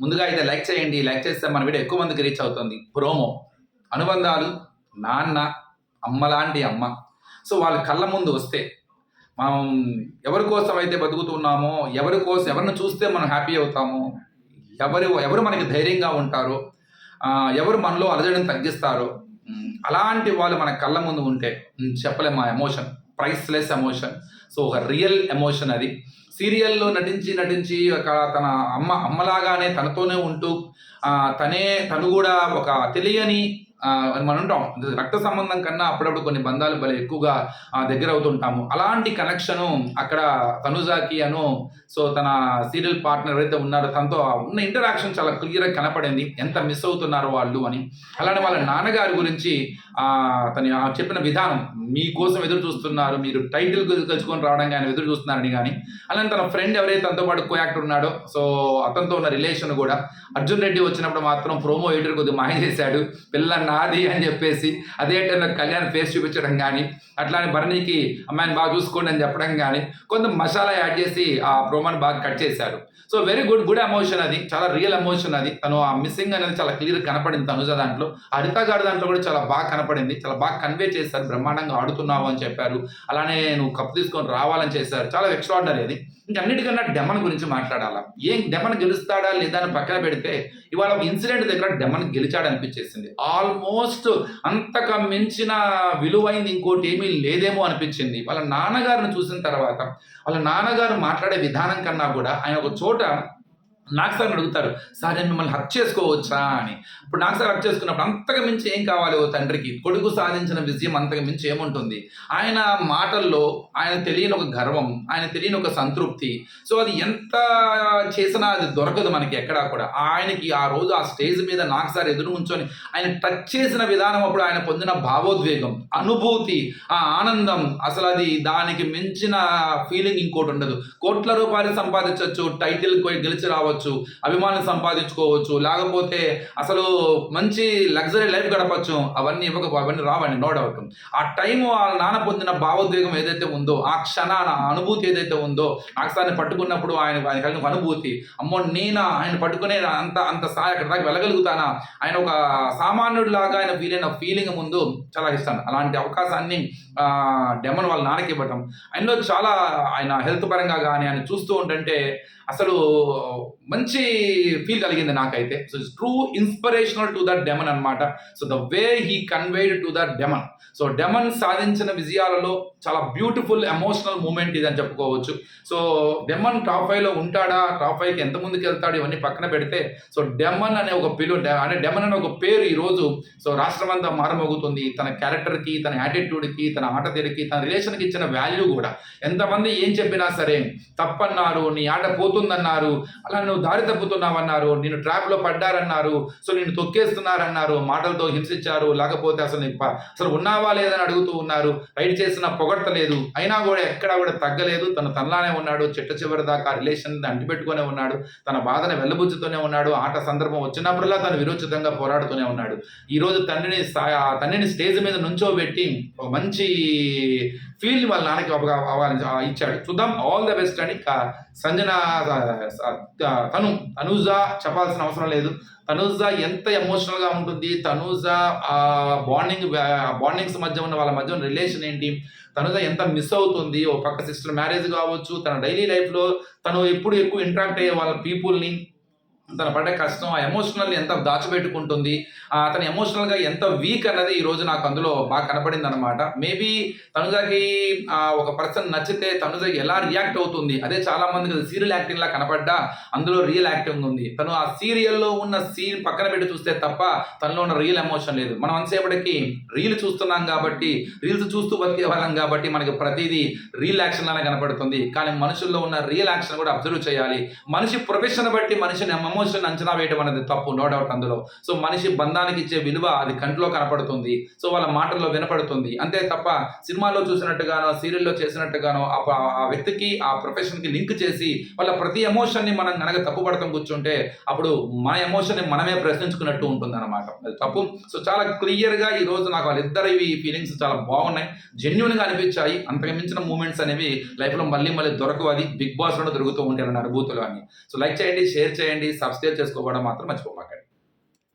ముందుగా అయితే లైక్ చేయండి. లైక్ చేస్తే మన వీడియో ఎక్కువ మందికి రీచ్ అవుతుంది. ప్రోమో. అనుబంధాలు నాన్న అమ్మ లాంటి అమ్మ. సో వాళ్ళ కళ్ళ ముందు వస్తే మనం ఎవరి కోసం అయితే బతుకుతున్నామో ఎవరి కోసం ఎవరిని చూస్తే మనం హ్యాపీ అవుతామో ఎవరు ఎవరు మనకి ధైర్యంగా ఉంటారో ఎవరు మనలో అలజడిని తగ్గిస్తారో అలాంటి వాళ్ళు మన కళ్ళ ముందు ఉంటే చెప్పలేము ఆ ఎమోషన్ ప్రైస్లెస్ ఎమోషన్ సో ఒక రియల్ ఎమోషన్ అది. సీరియల్లో నటించి నటించి ఒక తన అమ్మ అమ్మలాగానే తనతోనే ఉంటూ తనే తను కూడా ఒక తెలియని అని మనం ఉంటాం రక్త సంబంధం కన్నా అప్పుడప్పుడు కొన్ని బంధాలు భలే ఎక్కువగా దగ్గర అవుతుంటాము. అలాంటి కనెక్షను అక్కడ తనుజాకి అను సో తన సీరియల్ పార్ట్నర్ ఎవరైతే ఉన్నారో తనతో ఉన్న ఇంటరాక్షన్ చాలా క్లియర్గా కనపడింది. ఎంత మిస్ అవుతున్నారో వాళ్ళు అని. అలానే వాళ్ళ నాన్నగారి గురించి తను చెప్పిన విధానం మీకోసం ఎదురు చూస్తున్నారు మీరు టైటిల్ తెలుసుకొని రావడం కానీ ఎదురు చూస్తున్నారని కానీ. అలానే తన ఫ్రెండ్ ఎవరైతే తనతో పాటు కో యాక్టర్ ఉన్నాడో సో అతనితో ఉన్న రిలేషన్ కూడా అర్జున్ రెడ్డి వచ్చినప్పుడు మాత్రం ప్రోమో ఎడిటర్ కొద్దిగా మాయ చేశాడు. పిల్లల్ని నాది అని చెప్పేసి అదే టైంలో కళ్యాణ్ ఫేస్ చూపించడం కానీ అట్లానే భరణికి అమ్మాయిని బాగా చూసుకోండి అని చెప్పడం కానీ కొంత మసాలా యాడ్ చేసి ఆ ప్రోమోని బాగా కట్ చేశారు. So very good good emotion అది. చాలా రియల్ ఎమోషన్ అది. తను ఆ మిస్సింగ్ అనేది చాలా క్లియర్ కనపడింది తనుజ దాంట్లో. హరిత గారి దాంట్లో కూడా చాలా బాగా కనపడింది. చాలా బాగా కన్వే చేశారు. బ్రహ్మాండంగా ఆడుతున్నావు అని చెప్పారు. అలానే నువ్వు కప్పు తీసుకొని రావాలని చేశారు. చాలా ఎక్స్ట్రాడినరీ అది. ఇంకన్నిటికన్నా డెమన్ గురించి మాట్లాడాలా? ఏం డెమన్ గెలుస్తాడా లేదా అని పక్కన పెడితే ఇవాళ ఒక ఇన్సిడెంట్ దగ్గర డెమన్ గెలిచాడు అనిపించేసింది ఆల్మోస్ట్ అంతక మించిన విలువైంది ఇంకోటి ఏమీ లేదేమో అనిపించింది. వాళ్ళ నాన్నగారిని చూసిన తర్వాత వాళ్ళ నాన్నగారు మాట్లాడే విధానం కన్నా కూడా ఆయన ఒక చోట నాకు సార్ అడుగుతారు సార్ నేను మిమ్మల్ని హక్ చేసుకోవచ్చా? అని. ఇప్పుడు నాకు సార్ హక్ చేసుకున్నప్పుడు అంతగా మించి ఏం కావాలి ఓ తండ్రికి? కొడుకు సాధించిన విజయం అంతగా మించి ఏముంటుంది? ఆయన మాటల్లో ఆయన తెలియని ఒక గర్వం ఆయన తెలియని ఒక సంతృప్తి. సో అది ఎంత చేసినా అది దొరకదు మనకి ఎక్కడా కూడా. ఆయనకి ఆ రోజు ఆ స్టేజ్ మీద నాకు సార్ ఎదురు ఉంచొని ఆయన టచ్ చేసిన విధానం అప్పుడు ఆయన పొందిన భావోద్వేగం అనుభూతి ఆ ఆనందం. అసలు అది దానికి మించిన ఫీలింగ్ ఇంకోటి ఉండదు. కోట్ల రూపాయలు సంపాదించవచ్చు టైటిల్ గెలిచి రావచ్చు. అభిమానం సంపాదించుకోవచ్చు లేకపోతే అసలు మంచి లగ్జరీ లైఫ్ గడపచ్చు అవన్నీ ఇవ్వక అవన్నీ రావండి నో డౌట్. ఆ టైం వాళ్ళ నాన్న పొందిన భావోద్వేగం ఏదైతే ఉందో ఆ క్షణాన అనుభూతి ఏదైతే ఉందో అక్షరాన్ని పట్టుకున్నప్పుడు ఆయన ఆయన కలిగిన అనుభూతి అమ్మో నేను? ఆయన పట్టుకునే అంత అంత స్థాయి అక్కడ దాకా వెళ్ళగలుగుతానా? ఆయన ఒక సామాన్యుడు లాగా ఆయన ఫీల్ అయిన ఫీలింగ్ ముందు చాలా ఇస్తాను. అలాంటి అవకాశాన్ని డెమన్ వాళ్ళ నాన్నకి ఇవ్వటం. ఆయనలో చాలా ఆయన హెల్త్ పరంగా కానీ ఆయన చూస్తూ ఉంటుంటే అసలు మంచి ఫీల్ కలిగింది నాకైతే. So true inspirational to that demon అన్నమాట. So the way he conveyed to that demon so demon సాధించిన విజయాలలో చాలా బ్యూటిఫుల్ ఎమోషనల్ మూమెంట్ ఇది అని చెప్పుకోవచ్చు. సో డెమన్ టాప్ ఫైవ్లో ఉంటాడా? టాప్ ఫైవ్కి ఎంత ముందుకు వెళ్తాడు ఇవన్నీ పక్కన పెడితే సో డెమన్ అనే ఒక పిలు అంటే డెమన్ అనే ఒక పేరు ఈరోజు సో రాష్ట్రం అంతా మారమోగుతుంది. తన క్యారెక్టర్కి తన యాటిట్యూడ్కి తన ఆట తీరుకి తన రిలేషన్కి ఇచ్చిన వాల్యూ కూడా. ఎంతమంది ఏం చెప్పినా సరే తప్పన్నారు నీ ఆట పోతుందన్నారు అలా నువ్వు దారి తప్పుతున్నావన్నారు నేను ట్రాప్లో పడ్డారన్నారు సో నేను తొక్కేస్తున్నారన్నారు మాటలతో హింసించారు లేకపోతే అసలు నీకు అసలు ఉన్నావా లేదని అడుగుతూ ఉన్నారు రైడ్ చేసిన పొగడతలేదు అయినా కూడా ఎక్కడా కూడా తగ్గలేదు తను తనలానే ఉన్నాడు చిట్ట చివరి దాకా రిలేషన్ అంటిపెట్టుకునే ఉన్నాడు తన బాధను వెళ్ళబుచ్చుతూనే ఉన్నాడు ఆట సందర్భం వచ్చినప్పుడల్లా తను విరోచితంగా పోరాడుతూనే ఉన్నాడు. ఈ రోజు తండ్రిని ఆ తండ్రిని స్టేజ్ మీద నుంచోబెట్టి ఒక మంచి ఫీల్ వాళ్ళ నాన్నకి ఒక ఇచ్చాడు. చూద్దాం ఆల్ ద బెస్ట్ అని సంజన తను తనూజ చెప్పాల్సిన అవసరం లేదు. తనూజ ఎంత ఎమోషనల్గా ఉంటుంది తనూజ బాండింగ్ బాండింగ్స్ మధ్య ఉన్న వాళ్ళ మధ్య ఉన్న రిలేషన్ ఏంటి తనూజ ఎంత మిస్ అవుతుంది ఓ పక్క సిస్టర్ మ్యారేజ్ కావచ్చు తన డైలీ లైఫ్లో తను ఎప్పుడు ఎక్కువ ఇంటరాక్ట్ అయ్యే వాళ్ళ పీపుల్ని తన పడే కష్టం ఆ ఎమోషనల్ ఎంత దాచిపెట్టుకుంటుంది ఆ తన ఎమోషనల్గా ఎంత వీక్ అన్నది ఈ రోజు నాకు అందులో బాగా కనపడింది అనమాట మేబీ తనుజకి ఒక పర్సన్ నచ్చితే తనుజ ఎలా రియాక్ట్ అవుతుంది? అదే చాలా మందికి సీరియల్ యాక్టింగ్ లా కనపడ్డా అందులో రియల్ యాక్టింగ్ ఉంది. తను ఆ సీరియల్లో ఉన్న సీన్ పక్కన పెట్టి చూస్తే తప్ప తనలో ఉన్న రియల్ ఎమోషన్ లేదు. మనం అంతసేపటికి రీల్ చూస్తున్నాం కాబట్టి రీల్స్ చూస్తూ బతికే వాళ్ళం కాబట్టి మనకి ప్రతిదీ రియల్ యాక్షన్ లానే కనపడుతుంది. కానీ మనుషుల్లో ఉన్న రియల్ యాక్షన్ కూడా అబ్జర్వ్ చేయాలి. మనిషి ప్రొఫెషన్ బట్టి మనిషిని ఎమోషన్ అంచనా వేయడం అనేది తప్పు నో డౌట్ అందులో. సో మనిషి బంధానికి ఇచ్చే విలువ అది కంట్లో కనపడుతుంది. సో వాళ్ళ మాటల్లో వినపడుతుంది. అంతే తప్ప సినిమాలో చూసినట్టుగానో సీరియల్లో చేసినట్టుగానో ఆ ఆ వ్యక్తికి ఆ ప్రొఫెషన్కి లింక్ చేసి వాళ్ళ ప్రతి ఎమోషన్ని మనం కనుక తప్పు పడతాం కూర్చుంటే అప్పుడు మన ఎమోషన్ని మనమే ప్రశ్నించుకున్నట్టు ఉంటుంది అనమాట అది తప్పు. సో చాలా క్లియర్గా ఈ రోజు నాకు వాళ్ళిద్దరు ఇవి ఫీలింగ్స్ చాలా బాగున్నాయి. జెన్యున్గా అనిపించాయి. అంతకుమించిన మూమెంట్స్ అనేవి లైఫ్లో మళ్ళీ మళ్ళీ దొరకవు. అది బిగ్ బాస్లో దొరుకుతూ ఉంటాయి అన్న అనుభూతులు అని. సో లైక్ చేయండి షేర్ చేయండి సబ్స్క్రైబ్ చేసుకోవడం మాత్రం మర్చిపోమాకండి.